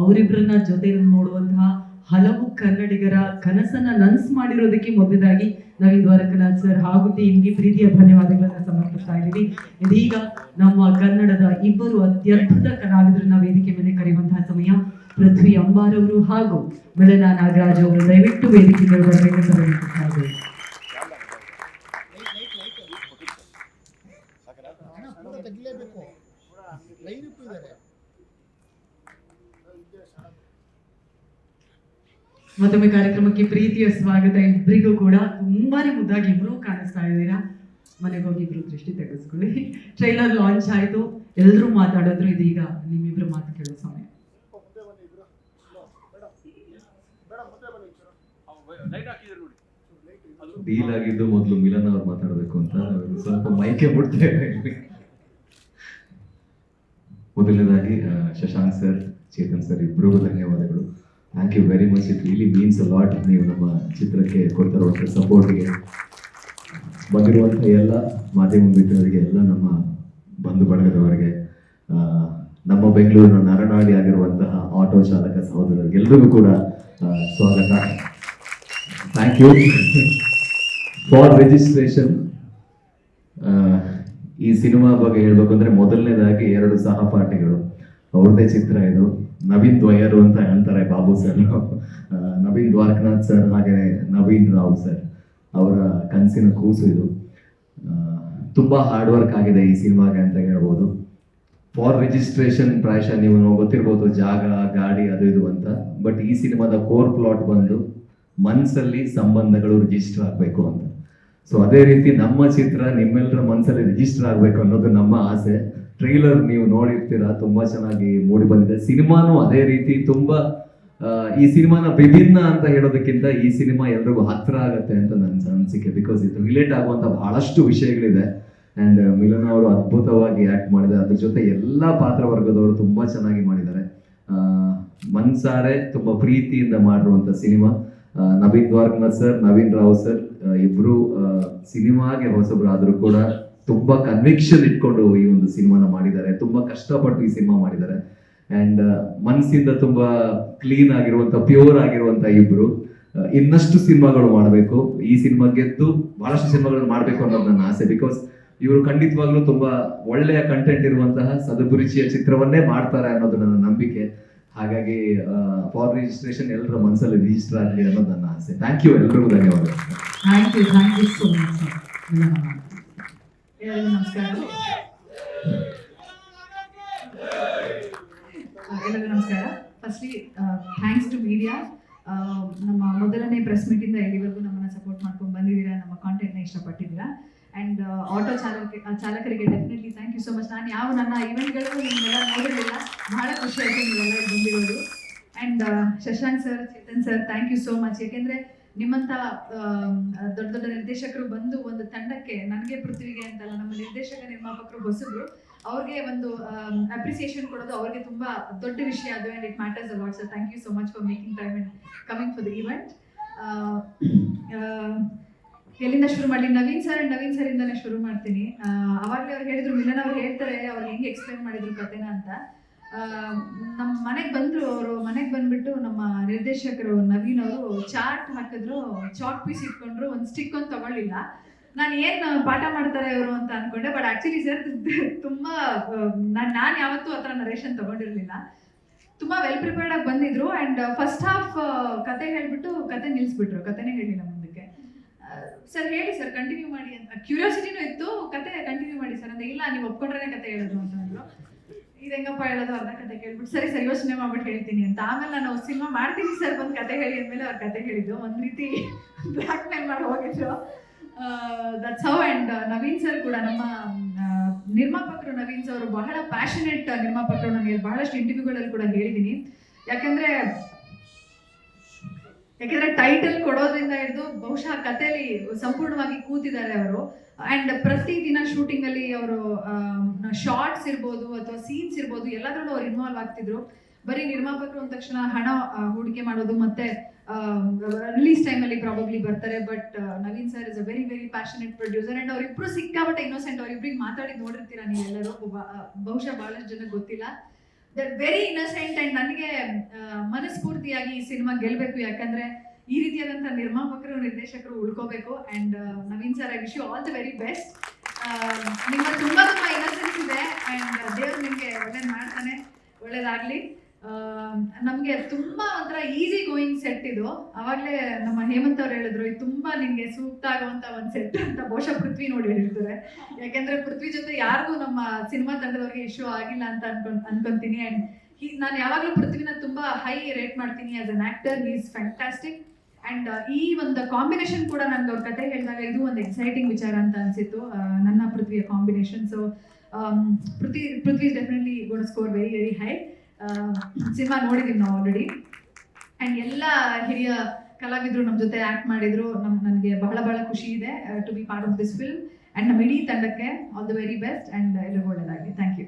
ಅವರಿಬ್ಬರನ್ನ ಜೊತೆಯಲ್ಲಿ ನೋಡುವಂತಹ ಹಲವು ಕನ್ನಡಿಗರ ಕನಸನ್ನ ನನ್ಸ್ ಮಾಡಿರೋದಕ್ಕೆ ಮೊದಲಾಗಿ ನವೀನ್ ದ್ವಾರಕನಾಥ್ ಸರ್ ಹಾಗೂ ಟೀಮ್ಗೆ ಪ್ರೀತಿಯ ಧನ್ಯವಾದಗಳನ್ನ ಸಮರ್ಪಿಸ್ತಾ ಇದ್ದೀವಿ. ಇದೀಗ ನಮ್ಮ ಕನ್ನಡದ ಇಬ್ಬರು ಅತ್ಯದ್ಭುತ ಕಲಾವಿದರನ್ನ ವೇದಿಕೆ ಮೇಲೆ ಕರೆಯುವಂತಹ ಸಮಯ. ಪೃಥ್ವಿ ಅಂಬಾರ್ ಅವರು ಹಾಗೂ ಮಿಲನಾ ನಾಗರಾಜ್ ಅವರು ದಯವಿಟ್ಟು ವೇದಿಕೆ ಮೇಲೆ ಬರಬೇಕು ಅಂತ ವಿನಂತಿಸ್ತಾ ಇದ್ದೀವಿ. ಹಣ ಕೂಡ ಮತ್ತೊಮ್ಮೆ ಕಾರ್ಯಕ್ರಮಕ್ಕೆ ಪ್ರೀತಿಯ ಸ್ವಾಗತ. ಇಬ್ಬರಿಗೂ ಕೂಡ ತುಂಬಾನೇ ಮುದ್ದಾಗಿ ಇಬ್ರು ಕಾಣಿಸ್ತಾ ಇದ್ದೀರಾ? ಮನೆಗೆ ಹೋಗಿ ಇಬ್ರು ದೃಷ್ಟಿ ತೆಗೆಸ್ಕೊಳ್ಳಿ. ಟ್ರೈಲರ್ ಲಾಂಚ್ ಆಯ್ತು. ಎಲ್ಲರೂ ಮಾತಾಡಿದ್ರು. ಇದೀಗ ನಿಮ್ಮಿಬ್ರು ಮಾತು ಕೇಳೋ ಸಮಯ. ಡೀಲ್ ಆಗಿದ್ದು ಮೊದಲು ಮಿಲನ್ ಅವ್ರು ಮಾತಾಡಬೇಕು ಅಂತ ಸ್ವಲ್ಪ ಮೈಕೆ ಬಿಡ್ತೇವೆ ಮೊದಲನೇದಾಗಿ ಶಶಾಂಕ್ ಸರ್, ಚೇತನ್ ಸರ್ ಇಬ್ಬರಿಗೂ ಧನ್ಯವಾದಗಳು. Thank you very much it really means a lot ನೀವು ನಮ್ಮ ಚಿತ್ರಕ್ಕೆ ಕೊಡ್ತಿರುವಂಥ ಸಪೋರ್ಟ್ಗೆ ಬಂದಿರುವಂಥ ಎಲ್ಲ ಮಾಧ್ಯಮ ಮಿತ್ರರಿಗೆ, ಎಲ್ಲ ನಮ್ಮ ಬಂಧು ಬಳಗದವರಿಗೆ ನಮ್ಮ ಬೆಂಗಳೂರಿನ ನರನಾಡಿ ಆಗಿರುವಂತಹ ಆಟೋ ಚಾಲಕ ಸಹೋದರರಿಗೆ ಎಲ್ಲರಿಗೂ ಕೂಡ ಸ್ವಾಗತ. ಥ್ಯಾಂಕ್ ಯು ಫಾರ್ ರಿಜಿಸ್ಟ್ರೇಷನ್ ಈ ಸಿನಿಮಾ ಬಗ್ಗೆ ಹೇಳಬೇಕು ಅಂದ್ರೆ ಮೊದಲನೇದಾಗಿ ಎರಡು ಸಹಪಾಠಿಗಳು. ಅವ್ರದ್ದೇ ಚಿತ್ರ ಇದು. ನವೀನ್ ದ್ವಯರು ಅಂತ ಹೇಳ್ತಾರೆ ಬಾಬು ಸರ್. ನವೀನ್ ದ್ವಾರಕನಾಥ್ ಸರ್ ಹಾಗೆ ನವೀನ್ ರಾವ್ ಸರ್ ಅವರ ಕನಸಿನ ಕೂಸು ಇದು. ತುಂಬ ಹಾರ್ಡ್ ವರ್ಕ್ ಆಗಿದೆ ಈ ಸಿನಿಮಾಗೆ ಅಂತ ಹೇಳ್ಬೋದು. ಫಾರ್ ರಿಜಿಸ್ಟ್ರೇಷನ್ ಪ್ರಾಯಶಃ ನೀವು ಗೊತ್ತಿರ್ಬೋದು ಜಾಗ, ಗಾಡಿ ಅದು ಇದು ಅಂತ. ಬಟ್ ಈ ಸಿನಿಮಾದ ಕೋರ್ ಪ್ಲಾಟ್ ಬಂದು ಮನಸ್ಸಲ್ಲಿ ಸಂಬಂಧಗಳು ರಿಜಿಸ್ಟರ್ ಆಗಬೇಕು ಅಂತ. ಸೊ ಅದೇ ರೀತಿ ನಮ್ಮ ಚಿತ್ರ ನಿಮ್ಮೆಲ್ಲರ ಮನಸ್ಸಲ್ಲಿ ರಿಜಿಸ್ಟರ್ ಆಗಬೇಕು ಅನ್ನೋದು ನಮ್ಮ ಆಸೆ. ಟ್ರೈಲರ್ ನೀವು ನೋಡಿರ್ತೀರಾ? ತುಂಬಾ ಚೆನ್ನಾಗಿ ಮೂಡಿ ಬಂದಿದೆ. ಸಿನಿಮಾನು ಅದೇ ರೀತಿ ತುಂಬಾ ಈ ಸಿನಿಮಾನ ವಿಭಿನ್ನ ಅಂತ ಹೇಳೋದಕ್ಕಿಂತ ಈ ಸಿನಿಮಾ ಎಲ್ರಿಗೂ ಹತ್ರ ಆಗತ್ತೆ ಅಂತ ನನ್ನ ಅನಿಸಿಕೆ. ಬಿಕಾಸ್ ಇದು ರಿಲೇಟ್ ಆಗುವಂತ ಬಹಳಷ್ಟು ವಿಷಯಗಳಿದೆ. ಅಂಡ್ ಮಿಲನ್ ಅವರು ಅದ್ಭುತವಾಗಿ ಆಕ್ಟ್ ಮಾಡಿದ್ದಾರೆ. ಅದ್ರ ಜೊತೆ ಎಲ್ಲಾ ಪಾತ್ರ ವರ್ಗದವರು ತುಂಬಾ ಚೆನ್ನಾಗಿ ಮಾಡಿದ್ದಾರೆ. ಮನ್ಸಾರೆ ತುಂಬಾ ಪ್ರೀತಿಯಿಂದ ಮಾಡಿರುವಂತ cinema. Naveen Dwarkanath sir, Naveen Rao sir ಇಬ್ಬರು ಇಬ್ರು ಸಿನಿಮಾಗೆ ಸಿನಿಮಾಗೆ ಹೊಸಬ್ರಾದ್ರೂ ಕೂಡ ತುಂಬಾ ಕನ್ವಿಕ್ಷನ್ ಇಟ್ಕೊಂಡು ಈ ಒಂದು ಸಿನಿಮಾನ ಮಾಡಿದ್ದಾರೆ. ತುಂಬಾ ಕಷ್ಟಪಟ್ಟು ಈ ಸಿನಿಮಾ ಮಾಡಿದ್ದಾರೆ. ಅಂಡ್ ಮನಸ್ಸಿಂದ ತುಂಬಾ ಕ್ಲೀನ್ ಆಗಿರುವಂತ ಪ್ಯೂರ್ ಆಗಿರುವಂತ ಇಬ್ರು. ಇನ್ನಷ್ಟು ಸಿನಿಮಾಗಳು ಮಾಡಬೇಕು. ಈ ಸಿನಿಮಾ ಗೆದ್ದು ಬಹಳಷ್ಟು ಸಿನಿಮಾಗಳನ್ನು ಮಾಡಬೇಕು ಅನ್ನೋದು ನನ್ನ ಆಸೆ. ಬಿಕಾಸ್ ಇವರು ಖಂಡಿತವಾಗ್ಲೂ ತುಂಬಾ ಒಳ್ಳೆಯ ಕಂಟೆಂಟ್ ಇರುವಂತಹ ಸದಭಿರುಚಿಯ ಚಿತ್ರವನ್ನೇ ಮಾಡ್ತಾರೆ ಅನ್ನೋದು ನನ್ನ ನಂಬಿಕೆ. ಹಾಗಾಗಿ ಫಾರ್ ರಿಜಿಸ್ಟ್ರೇಷನ್ ಎಲ್ಲರ ಮನಸ್ಸಲ್ಲಿ ರಿಜಿಸ್ಟರ್ ಆಗಲಿ ಅನ್ನೋದು ನನ್ನ ಆಸೆ. ಥ್ಯಾಂಕ್ ಯು ಎಲ್ರಿಗೂ ಧನ್ಯವಾದಗಳು. Thank you thank you so much ಎಲ್ಲರಿಗೂ ನಮಸ್ಕಾರ. ಎಲ್ಲರಿಗೂ ನಮಸ್ಕಾರ. ಫಸ್ಟ್ಲಿ ಥ್ಯಾಂಕ್ಸ್ ಟು ಮೀಡಿಯಾ ನಮ್ಮ ಮೊದಲನೇ ಪ್ರೆಸ್ ಮೀಟಿಂದ ಇಲ್ಲಿವರೆಗೂ ನಮ್ಮನ್ನ ಸಪೋರ್ಟ್ ಮಾಡ್ಕೊಂಡು ಬಂದಿದ್ದೀರಾ, ನಮ್ಮ ಕಾಂಟೆಂಟ್ನ ಇಷ್ಟಪಟ್ಟಿದ್ದೀರಾ. ಆ್ಯಂಡ್ ಆಟೋ ಚಾಲಕ ಚಾಲಕರಿಗೆ definitely thank you so much ನಾನು ಯಾವ ನನ್ನ ಇವೆಂಟ್ಗಳು ನಿಮ್ಮೆಲ್ಲ ನೋಡಿರಲಿಲ್ಲ. ಬಹಳ ಖುಷಿ ಆಯಿತು ನೀವೆಲ್ಲ ಬಂದಿರೋದು. And Shashank sir Chetan sir thank you so much ಏಕೆಂದರೆ ನಿಮ್ಮಂಥ ಆಮ್, ದೊಡ್ಡ ದೊಡ್ಡ ನಿರ್ದೇಶಕರು ಬಂದು ಒಂದು ತಂಡಕ್ಕೆ ನನಗೆ ಪೃಥ್ವಿಗೆ ಅಂತಲ್ಲ ನಮ್ಮ ನಿರ್ದೇಶಕ ನಿರ್ಮಾಪಕರು ಹೊಸಬ್ರು ಅವ್ರಿಗೆ ಒಂದು ಅಪ್ರಿಸಿಯೇಷನ್ ಕೊಡೋದು ಅವ್ರಿಗೆ ತುಂಬಾ ದೊಡ್ಡ ವಿಷಯ. ಅದು and it matters a lot sir thank you so much for making time and coming for the event ಎಲ್ಲಿಂದ ಶುರು ಮಾಡಲಿ? Naveen sir and Naveen sir ಇಂದಾನೆ ಶುರು ಮಾಡ್ತೀನಿ. ಅವಾಗಲೇ ಅವ್ರು ಹೇಳಿದ್ರು ಮಿಲನ್ ಅವ್ರು ಹೇಳ್ತಾರೆ ಅವ್ರು ಹೆಂಗೆ ಎಕ್ಸ್ಪ್ಲೈನ್ ಮಾಡಿದ್ರು ಕತೆನ ಅಂತ. ನಮ್ಮ ಮನೆಗೆ ಬಂದ್ರು ಅವರು, ಮನೆಗೆ ಬಂದ್ಬಿಟ್ಟು ನಮ್ಮ ನಿರ್ದೇಶಕರು ನವೀನ್ ಅವರು ಚಾರ್ಟ್ ಹಾಕಿದ್ರು ಚಾಕ್ ಪೀಸ್ ಇಟ್ಕೊಂಡ್ರು, ಒಂದು ಸ್ಟಿಕ್ ಒಂದು ತಗೊಳ್ಳಿಲ್ಲ. ನಾನು ಏನು ಪಾಠ ಮಾಡ್ತಾರೆ ಇವರು ಅಂತ ಅನ್ಕೊಂಡೆ ಬಟ್ ಆಕ್ಚುಲಿ ಸರ್ ತುಂಬಾ ನಾನು ನಾನು ಯಾವತ್ತೂ ಆ ಥರ ನರೇಷನ್ ತಗೊಂಡಿರ್ಲಿಲ್ಲ. ತುಂಬಾ ವೆಲ್ ಪ್ರಿಪೇರ್ಡ್ ಆಗಿ ಬಂದಿದ್ರು ಅಂಡ್ ಫಸ್ಟ್ ಹಾಫ್ ಕತೆ ಹೇಳ್ಬಿಟ್ಟು ಕತೆ ನಿಲ್ಸ್ಬಿಟ್ರು, ಕತೆನೇ ಹೇಳಿಲ್ಲ ಮುಂದಕ್ಕೆ. ಸರ್ ಹೇಳಿ ಸರ್ ಕಂಟಿನ್ಯೂ ಮಾಡಿ ಅಂತ. ಕ್ಯೂರಿಯಾಸಿಟಿನೂ ಇತ್ತು, ಕತೆ ಕಂಟಿನ್ಯೂ ಮಾಡಿ ಸರ್ ಅಂದರೆ ಇಲ್ಲ, ನೀವು ಒಪ್ಕೊಂಡ್ರೆ ಕತೆ ಹೇಳೋದು ಅಂತ ಅಂದ್ರು. ಇದು ಹೆಂಗಪ್ಪ ಹೇಳೋದು ಅರ್ಧ ಕತೆ ಕೇಳ್ಬಿಟ್ಟು, ಸರಿ ಸರಿ, ಯೋಚನೆ ಮಾಡ್ಬಿಟ್ಟು ಹೇಳ್ತೀನಿ ಅಂತ. ಆಮೇಲೆ ನಾನು ಸಿನಿಮಾ ಮಾಡ್ತೀನಿ ಸರ್ ಬಂದು ಕತೆ ಹೇಳಿ ಅಂದಮೇಲೆ ಅವ್ರ ಕತೆ ಹೇಳಿದ್ದು. ಒಂದು ರೀತಿ ಬ್ಲ್ಯಾಕ್ ಮೇಲ್ ಮಾಡಿ ಹೋಗಿದ್ರು that's how and Naveen sir ಕೂಡ ನಮ್ಮ ನಿರ್ಮಾಪಕರು ನವೀನ್ ಸರ್ ಅವರು ಬಹಳ ಪ್ಯಾಷನೆಟ್ ನಿರ್ಮಾಪಕರು, ನನಗೆ ಬಹಳಷ್ಟು ಇಂಟರ್ವ್ಯೂಗಳಲ್ಲಿ ಕೂಡ ಹೇಳಿದ್ದೀನಿ. ಯಾಕಂದ್ರೆ ಯಾಕಂದ್ರೆ ಟೈಟಲ್ ಕೊಡೋದ್ರಿಂದ ಹಿಡಿದು ಬಹುಶಃ ಕಥೆಯಲ್ಲಿ ಸಂಪೂರ್ಣವಾಗಿ ಕೂತಿದ್ದಾರೆ ಅವರು. ಅಂಡ್ ಪ್ರತಿ ದಿನ ಶೂಟಿಂಗ್ ಅಲ್ಲಿ ಅವರು ಶಾರ್ಟ್ಸ್ ಇರ್ಬೋದು ಅಥವಾ ಸೀನ್ಸ್ ಇರ್ಬೋದು, ಎಲ್ಲದರಲ್ಲೂ ಅವ್ರು ಇನ್ವಾಲ್ವ್ ಆಗ್ತಿದ್ರು. ಬರೀ ನಿರ್ಮಾಪಕರು ಅಂದ ತಕ್ಷಣ ಹಣ ಹೂಡಿಕೆ ಮಾಡೋದು ಮತ್ತೆ ರಿಲೀಸ್ ಟೈಮ್ ಅಲ್ಲಿ ಪ್ರಾಬಬ್ಲಿ ಬರ್ತಾರೆ. But Naveen sir is a very very passionate producer and ಅವ್ರಿಬ್ರು ಸಿಕ್ಕಾಪಟ್ಟೆ ಇನ್ನೋಸೆಂಟ್ ಅವ್ರಿಬ್ರಿಗೆ ಮಾತಾಡಿ ನೋಡಿರ್ತೀರಾ ನೀವೆಲ್ಲರೂ? ಬಹುಶಃ ಬಹಳಷ್ಟು ಜನ ಗೊತ್ತಿಲ್ಲ. ದರ್ ವೆರಿ ಇನ್ನಸೆಂಟ್ ಅಂಡ್ ನನಗೆ ಮನಸ್ಫೂರ್ತಿಯಾಗಿ ಈ ಸಿನಿಮಾ ಗೆಲ್ಲಬೇಕು ಯಾಕಂದ್ರೆ ಈ ರೀತಿಯಾದಂಥ ನಿರ್ಮಾಪಕರು, ನಿರ್ದೇಶಕರು ಉಳ್ಕೋಬೇಕು. And Naveen sir I wish you all the very best ನಿಮ್ಮ ತುಂಬಾ ತುಂಬಾ ಇನ್ನಸೆನ್ಸ್ ಇದೆ. ಅಂಡ್ ದೇವ್ರು ನಿಮಗೆ ಒಳ್ಳೇದು ಮಾಡ್ತಾನೆ. ಒಳ್ಳೇದಾಗ್ಲಿ. ನಮಗೆ ತುಂಬಾ ಒಂಥರ ಈಸಿ ಗೋಯಿಂಗ್ ಸೆಟ್ ಇದು. ಅವಾಗಲೇ ನಮ್ಮ ಹೇಮಂತ್ ಅವ್ರು ಹೇಳಿದ್ರು, ಇದು ತುಂಬಾ ನಿಮಗೆ ಸೂಕ್ತ ಆಗುವಂತ ಒಂದು ಸೆಟ್ ಅಂತ ಬಹುಶಃ ಪೃಥ್ವಿ ನೋಡಿ ಹೇಳಿರ್ತಾರೆ. ಯಾಕೆಂದ್ರೆ ಪೃಥ್ವಿ ಜೊತೆ ಯಾರಿಗೂ ನಮ್ಮ ಸಿನಿಮಾ ತಂಡದವ್ರಿಗೆ ಇಶ್ಯೂ ಆಗಿಲ್ಲ ಅಂತ ಅನ್ಕೊಂಡ್, ಅನ್ಕೊಂತೀನಿ. ಅಂಡ್ ನಾನು ಯಾವಾಗಲೂ ಪೃಥ್ವಿನ ತುಂಬಾ ಹೈ ರೇಟ್ ಮಾಡ್ತೀನಿ as an actor is fantastic and ಈ ಒಂದು ಕಾಂಬಿನೇಷನ್ ಕೂಡ ನನ್ಗೆ ಅವ್ರ ಕತೆ ಹೇಳಿದಾಗ ಇದು ಒಂದು ಎಕ್ಸೈಟಿಂಗ್ ವಿಚಾರ ಅಂತ ಅನ್ಸಿತ್ತು. ನನ್ನ ಪೃಥ್ವಿಯ combination so Prithvi Prithvi definitely good score very very high cinema ನೋಡಿದೀವಿ ನಾವು ಆಲ್ರೆಡಿ ಆ್ಯಂಡ್ ಎಲ್ಲ ಹಿರಿಯ ಕಲಾವಿದರು ನಮ್ಮ ಜೊತೆ ಆ್ಯಕ್ಟ್ ಮಾಡಿದ್ರು. ನಮ್ಮ ನನಗೆ ಬಹಳ ಬಹಳ ಖುಷಿ ಇದೆ to be part of this film and ನಮ್ಮ ಇಡೀ ತಂಡಕ್ಕೆ all the very best and ಎಲ್ಲರಿಗೂ ಒಳ್ಳೆಯದಾಗಲಿ ಥ್ಯಾಂಕ್ ಯು